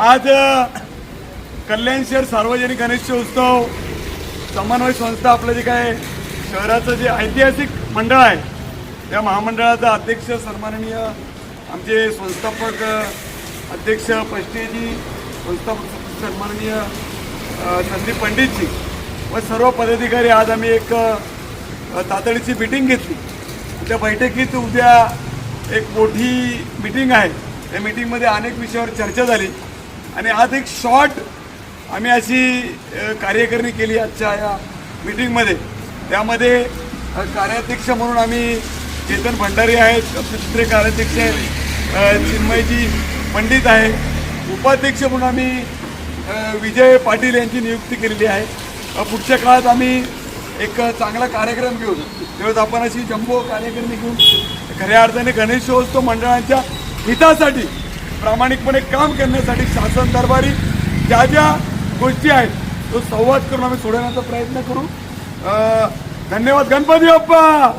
आज कल्याण शहर सार्वजनिक गणेश उत्सव समन्वय संस्था आपलं जे काय शहराचं जे ऐतिहासिक मंडळ आहे त्या महामंडळाचा अध्यक्ष सन्माननीय आमचे संस्थापक अध्यक्ष पष्टेजी संस्थापक सन्माननीय संदीप पंडितजी व सर्व पदाधिकारी आज आम्ही एक तातडीची मिटिंग घेतली. त्या बैठकीत उद्या एक मोठी मिटिंग आहे. त्या मिटिंगमध्ये अनेक विषयावर चर्चा झाली. आणि आज एक शॉर्ट आम्ही अशी अ, कार्यकारिणी केली आजच्या या मिटिंगमध्ये त्यामध्ये कार्याध्यक्ष म्हणून आम्ही चेतन भंडारी आहेत आमचे दुसरे कार्याध्यक्ष आहेत चिन्मयजी पंडित आहे उपाध्यक्ष म्हणून आम्ही विजय पाटील यांची नियुक्ती केलेली आहे. पुढच्या काळात आम्ही एक चांगला कार्यक्रम घेऊन त्यावेळेस आपण अशी जम्बो कार्यक्रम घेऊन खऱ्या अर्थाने गणेशोत्सव मंडळांच्या हितासाठी प्रामाणिकपणे काम करण्यासाठी शासन दरबारी ज्या ज्या गोष्टी आहेत तो संवाद करून आम्ही सोडवण्याचा प्रयत्न करू. अं, धन्यवाद गणपती बाप्पा!